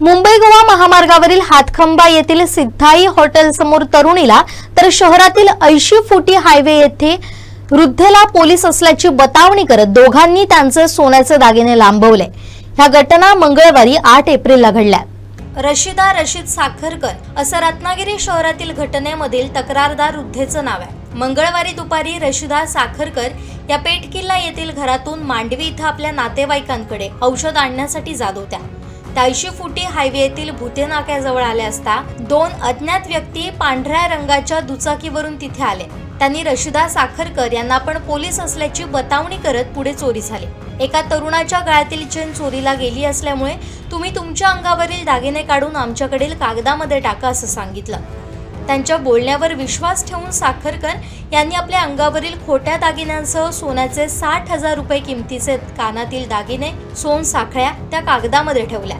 मुंबई गोवा महामार्गावरील हातखंबा येथील सिद्धाई हॉटेल समोर तरुणीला तर शहरातील ऐशी फुटी हायवे येथे वृद्धेला पोलीस असल्याची बतावणी करत दोघांनी त्यांचे सोन्याचे दागिने लांबवले. ह्या घटना मंगळवारी आठ एप्रिलला घडल्या. रशिदा रशीद साखरकर असं रत्नागिरी शहरातील घटनेमधील तक्रारदार वृद्धेचं नाव आहे. मंगळवारी दुपारी रशिदा साखरकर या पेटकिल्ला येथील घरातून मांडवी इथं आपल्या नातेवाईकांकडे औषध आणण्यासाठी जात होत्या. दायशी फुटी हायवे येथील भुते नाक्याजवळ आले असता दोन अज्ञात व्यक्ती पांढऱ्या रंगाच्या दुचाकीवरून तिथे आले. त्यांनी रशिदा साखरकर यांना पण पोलीस असल्याची बतावणी करत पुढे चोरी झाली. एका तरुणाच्या गळ्यातील चेन चोरीला गेली असल्यामुळे तुम्ही तुमच्या अंगावरील दागिने काढून आमच्याकडील कागदामध्ये टाका असं सांगितलं. त्यांच्या बोलण्यावर विश्वास ठेवून साखरकर यांनी आपल्या अंगावरील खोट्या दागिन्यांसह सोन्याचे साठ हजार रुपये किमतीचे कानातील दागिने सोन साखळ्या त्या कागदामध्ये ठेवल्या.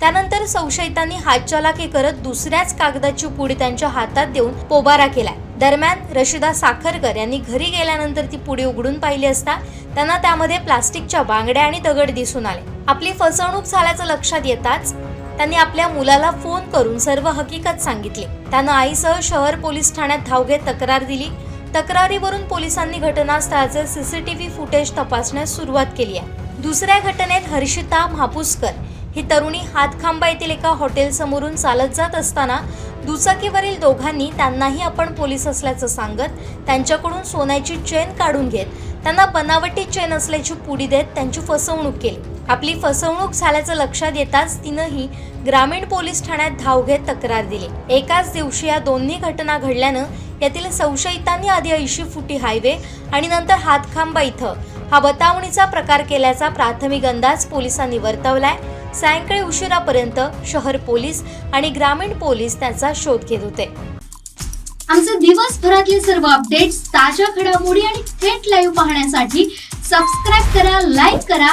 त्यानंतर संशयितांनी हातचलाकी करत दुसऱ्याच कागदाची पुडी त्यांच्या हातात देऊन पोबारा केला. दरम्यान रशिदा साखरकर यांनी घरी गेल्यानंतर ती पुडी उघडून पाहिली असता त्यांना त्यामध्ये प्लास्टिकच्या बांगड्या आणि दगड दिसून आले. आपली फसवणूक झाल्याचं लक्षात येताच त्यांनी आपल्या मुलाला फोन करून सर्व हकीकत सांगितली. त्यानं आईसह शहर पोलीस ठाण्यात धाव घेत तक्रार दिली. तक्रारीवरून पोलिसांनी घटनास्थळाचे सीसीटीव्ही फुटेज तपासण्यास सुरुवात केली आहे. दुसऱ्या घटनेत हर्षिता म्हापुसकर. ही तरुणी हातखांबा येथील एका हॉटेल समोरून चालत जात असताना दुचाकीवरील दोघांनी त्यांनाही आपण पोलीस असल्याचं सांगत त्यांच्याकडून सोन्याची चेन काढून घेत त्यांना बनावटी चेन असल्याची पुडी देत त्यांची फसवणूक केली. आपली फसवणूक झाल्याचं लक्षात येताच तिनंही ग्रामीण पोलीस ठाण्यात धाव घेत तक्रार दिली. एकाच दिवशी या दोन्ही घटना घडल्यानं यातील संशयितांनी आधी ऐंशी फुटी हायवे आणि नंतर हातखांबा इथं. हा बतावणीचा प्रकार केल्याचा प्राथमिक अंदाज पोलिसांनी वर्तवलाय. सायंकाळी उशिरापर्यंत शहर पोलीस आणि ग्रामीण पोलीस त्याचा शोध घेत होते. आमचे दिवसभरातले सर्व अपडेट्स ताज्या घडामोडी आणि थेट लाईव्ह पाहण्यासाठी सबस्क्राईब करा लाईक करा